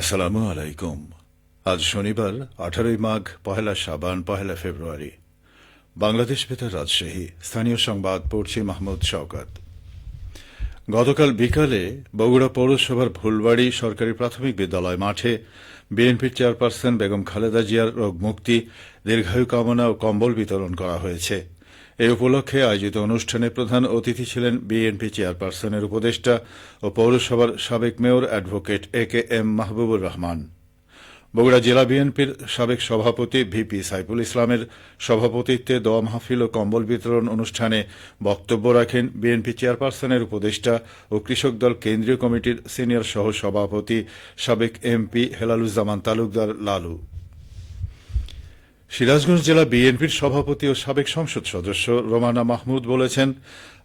আসসালামু আলাইকুম। আজ শনিবার, আঠারোই মাঘ, পহেলা সাবান পহেলা ফেব্রুয়ারি। বাংলাদেশ বেতার রাজশাহী। স্থানীয় সংবাদ, পড়ছি মাহমুদ শওকত। গতকাল বিকালে বগুড়া পৌরসভার ফুলবাড়ি সরকারি প্রাথমিক বিদ্যালয় মাঠে বিএনপির চেয়ারপারসন বেগম খালেদা জিয়ার রোগ মুক্তি দীর্ঘায়ু কামনা ও কম্বল বিতরণ করা হয়েছে। এ উপলক্ষে আয়োজিত অনুষ্ঠানে প্রধান অতিথি ছিলেন বিএনপি চেয়ারপারসনের উপদেষ্টা ও পৌরসভার সাবেক mayor advocate A K M Mahbubur Rahman. Bogura জেলা বিএনপির সাবেক সভাপতি ভিপি সাইফুল ইসলামের সভাপতিত্বে দোয়া মাহফিল ও কম্বল বিতরণ অনুষ্ঠানে বক্তব্য রাখেন বিএনপি চেয়ারপারসনের উপদেষ্টা ও কৃষক দল কেন্দ্রীয় কমিটির সিনিয়র সহ সভাপতি সাবেক এমপি হেলালুজ্জামান তালুকদার লালু। সিরাজগঞ্জ জেলা বিএনপির সভাপতি ও সাবেক সংসদ সদস্য রোমানা মাহমুদ বলেছেন,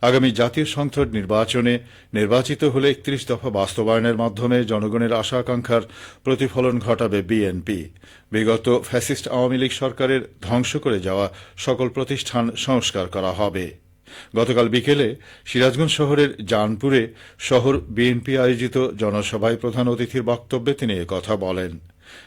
আগামী জাতীয় সংসদ নির্বাচনে নির্বাচিত হলে একত্রিশ দফা বাস্তবায়নের মাধ্যমে জনগণের আশা আকাঙ্ক্ষার প্রতিফলন ঘটাবে বিএনপি। বিগত ফ্যাসিস্ট আওয়ামী লীগ সরকারের ধ্বংস করে যাওয়া সকল প্রতিষ্ঠান সংস্কার করা হবে। গতকাল বিকেলে সিরাজগঞ্জ শহরের জানপুরে শহর বিএনপি আয়োজিত জনসভায় প্রধান অতিথির বক্তব্যে তিনি কথা বলেন।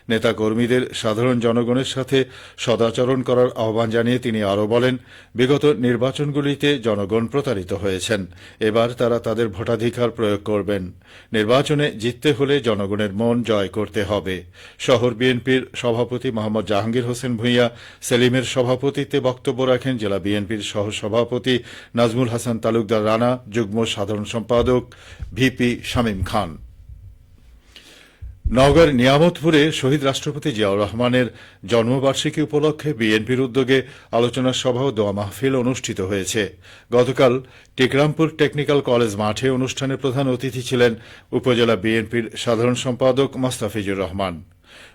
নেতা কর্মীদের সাধারণ জনগণের সাথে সদাচরণ করার আহ্বান জানিয়ে তিনি আরও বলেন, বিগত নির্বাচনগুলিতে জনগণ প্রতারিত হয়েছেন। এবার তারা তাদের ভোটাধিকার প্রয়োগ করবেন। নির্বাচনে জিততে হলে জনগণের মন জয় করতে হবে। শহর বিএনপির সভাপতি মোহাম্মদ জাহাঙ্গীর হোসেন ভূঁইয়া, সেলিমের সভাপতিত্বে বক্তব্য রাখেন জেলা বিএনপির সহ সভাপতি নাজমুল হাসান তালুকদার রানা, যুগ্ম সাধারণ সম্পাদক ভিপি শামীম খান। নওগাঁর নিয়ামতপুরে শহীদ রাষ্ট্রপতি জিয়াউর রহমানের জন্মবার্ষিকী উপলক্ষে বিএনপির উদ্যোগে আলোচনা সভা ও দোয়া মাহফিল অনুষ্ঠিত হয়েছে। গতকাল টিকরামপুর টেকনিক্যাল কলেজ মাঠে অনুষ্ঠানে প্রধান অতিথি ছিলেন উপজেলা বিএনপির সাধারণ সম্পাদক মোস্তাফিজুর রহমান।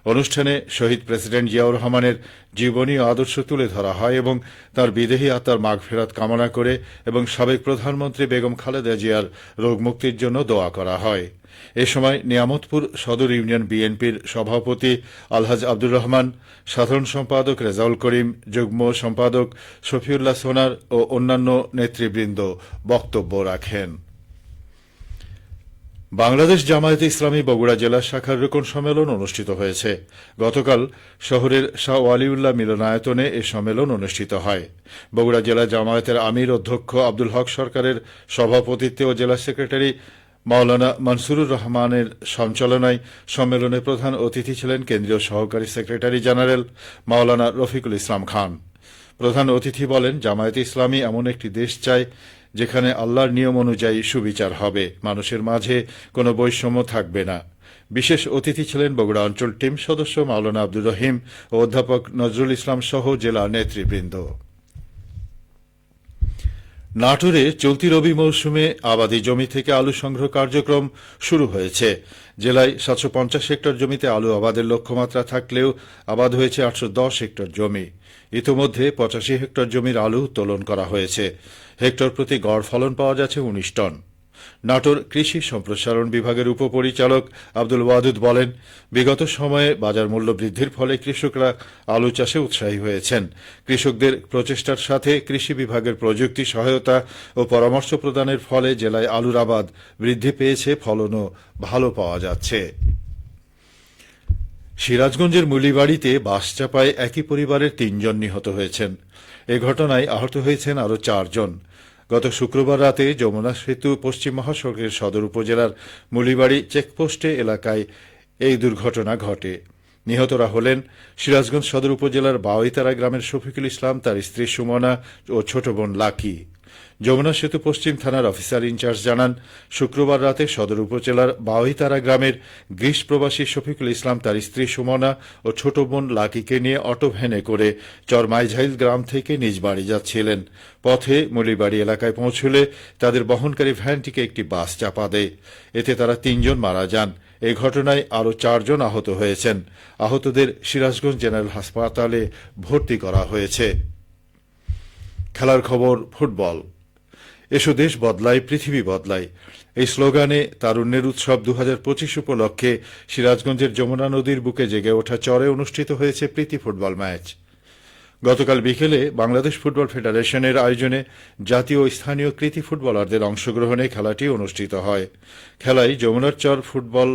অনুষ্ঠানে শহীদ প্রেসিডেন্ট জিয়াউর রহমানের জীবনী ও আদর্শ তুলে ধরা হয় এবং তার বিদেহী আত্মার মাঘ ফেরাত কামনা করে এবং সাবেক প্রধানমন্ত্রী বেগম খালেদা জিয়ার রোগমুক্তির জন্য দোয়া করা হয়। এ সময় নিয়ামতপুর সদর ইউনিয়ন বিএনপির সভাপতি আলহাজ আব্দুর রহমান, সাধারণ সম্পাদক রেজাউল করিম, যুগ্ম সম্পাদক শফিউল্লাহ সোনার ও অন্যান্য নেতৃবৃন্দ বক্তব্য রাখেন। বাংলাদেশ জামায়াতে ইসলামী বগুড়া জেলা শাখার রোকন সম্মেলন অনুষ্ঠিত হয়েছে। গতকাল শহরের শাহ ওয়ালিউল্লাহ মিলনায়তনে এ সম্মেলন অনুষ্ঠিত হয়। বগুড়া জেলা জামায়াতের আমির অধ্যক্ষ আব্দুল হক সরকারের সভাপতিত্বে ও জেলা সেক্রেটারি মাওলানা মনসুরুর রহমানের সঞ্চালনায় সম্মেলনে প্রধান অতিথি ছিলেন কেন্দ্রীয় সহকারী সেক্রেটারি জেনারেল মাওলানা রফিকুল ইসলাম খান। প্রধান অতিথি বলেন, জামায়াতে ইসলামী এমন একটি দেশ চায় যেখানে আল্লাহর নিয়ম অনুযায়ী সুবিচার হবে। মানুষের মাঝে কোনো বৈষম্য থাকবে না। বিশেষ অতিথি ছিলেন বগুড়া অঞ্চল টিম সদস্য মাওলানা আব্দুর রহিম ও অধ্যাপক নজরুল ইসলাম সহ জেলা নেতৃবৃন্দ। নাটোরে চলতি রবি মৌসুমে আবাদি জমি থেকে আলু সংগ্রহ কার্যক্রম শুরু হয়েছে। জেলায় সাতশো পঞ্চাশ হেক্টর জমিতে আলু আবাদের লক্ষ্যমাত্রা থাকলেও আবাদ হয়েছে আটশো দশ হেক্টর জমি। ইতোমধ্যে পঁচাশি হেক্টর জমির আলু উত্তোলন করা হয়েছে। হেক্টর প্রতি গড় ফলন পাওয়া যাচ্ছে উনিশ টন। নাটোর কৃষি সম্প্রসারণ বিভাগের উপপরিচালক আব্দুল ওয়াদুদ বলেন, বিগত সময়ে বাজার মূল্য বৃদ্ধির ফলে কৃষকরা আলু চাষে উৎসাহী হয়েছেন। কৃষকদের প্রচেষ্টার সাথে কৃষি বিভাগের প্রযুক্তি সহায়তা ও পরামর্শ প্রদানের ফলে জেলায় আলুর আবাদ বৃদ্ধি পেয়েছে, ফলনও ভালো পাওয়া যাচ্ছে। সিরাজগঞ্জের মুলিবাড়িতে বাস চাপায় একই পরিবারের তিনজন নিহত হয়েছেন। এ ঘটনায় আহত হয়েছেন আরও চারজন। গত শুক্রবার রাতে যমুনা সেতু পশ্চিম মহাসড়কের সদর উপজেলার মুলিবাড়ি চেকপোস্টে এলাকায় এই দুর্ঘটনা ঘটে। নিহতরা হলেন সিরাজগঞ্জ সদর উপজেলার বাওইতারা গ্রামের শফিকুল ইসলাম, তার স্ত্রী সুমনা ও ছোট বোন লাকি। যমুনা সেতু পশ্চিম থানার অফিসার ইনচার্জ জানান, শুক্রবার রাতে সদর উপজেলার বাওইতারা গ্রামের গ্রীস প্রবাসী শফিকুল ইসলাম তার স্ত্রী সুমনা ও ছোট বোন লাকিকে নিয়ে অটো ভ্যানে করে চরমাইঝাইল গ্রাম থেকে নিজ বাড়ি যাচ্ছিলেন। পথে মলিবাড়ি এলাকায় পৌঁছলে তাদের বহনকারী ভ্যানটিকে একটি বাস চাপা দেয়। এতে তারা তিনজন মারা যান। এ ঘটনায় আরও চারজন আহত হয়েছেন। আহতদের সিরাজগঞ্জ জেনারেল হাসপাতালে ভর্তি করা হয়েছে। খেলার খবর, ফুটবল। এসো দেশ বদলায়, পৃথিবী বদলায়। এই স্লোগানে তারুণ্যের উৎসব দু হাজার উপলক্ষে সিরাজগঞ্জের যমুনা নদীর বুকে জেগে ওঠা চরে অনুষ্ঠিত হয়েছে প্রীতি ফুটবল ম্যাচ। গতকাল বিকেলে বাংলাদেশ ফুটবল ফেডারেশনের আয়োজনে জাতীয় ও স্থানীয় কৃতি ফুটবলারদের অংশগ্রহণে খেলাটি অনুষ্ঠিত হয়। খেলায় যমুনার চর ফুটবল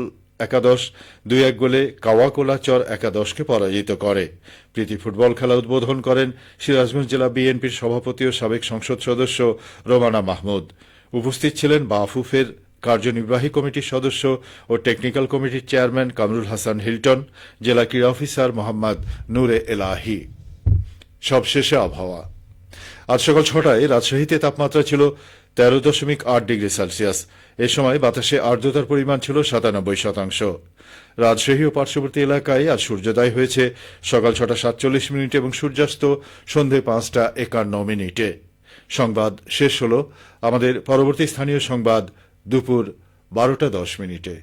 একাদশ, দুই এক গোলে কাওয়াকোলাচর একাদশকে পরাজিত করে। প্রীতি ফুটবল খেলা উদ্বোধন করেন সিরাজগঞ্জ জেলা বিএনপির সভাপতি ও সাবেক সংসদ সদস্য রোমানা মাহমুদ। উপস্থিত ছিলেন বাফুফের কার্যনির্বাহী কমিটির সদস্য ও টেকনিক্যাল কমিটির চেয়ারম্যান কামরুল হাসান হিলটন, জেলা ক্রীড়া অফিসার মোহাম্মদ নূরে এলাহি। সবশেষে আবহাওয়া। আজ সকাল ছটায় রাজশাহীতে তাপমাত্রা ছিল তেরো দশমিক আট ডিগ্রি সেলসিয়াস। এ সময় বাতাসে আর্দ্রতার পরিমাণ ছিল সাতানব্বই শতাংশ। রাজশাহী ও পার্শ্ববর্তী এলাকায় আজ সূর্যোদয় হয়েছে। সকাল ছটা সাতচল্লিশ মিনিট এবং সূর্যাস্ত সন্ধে পাঁচটা একান্ন মিনিটে। সংবাদ শেষ হল। আমাদের পরবর্তী স্থানীয় সংবাদ দুপুর বারোটা দশ মিনিটে।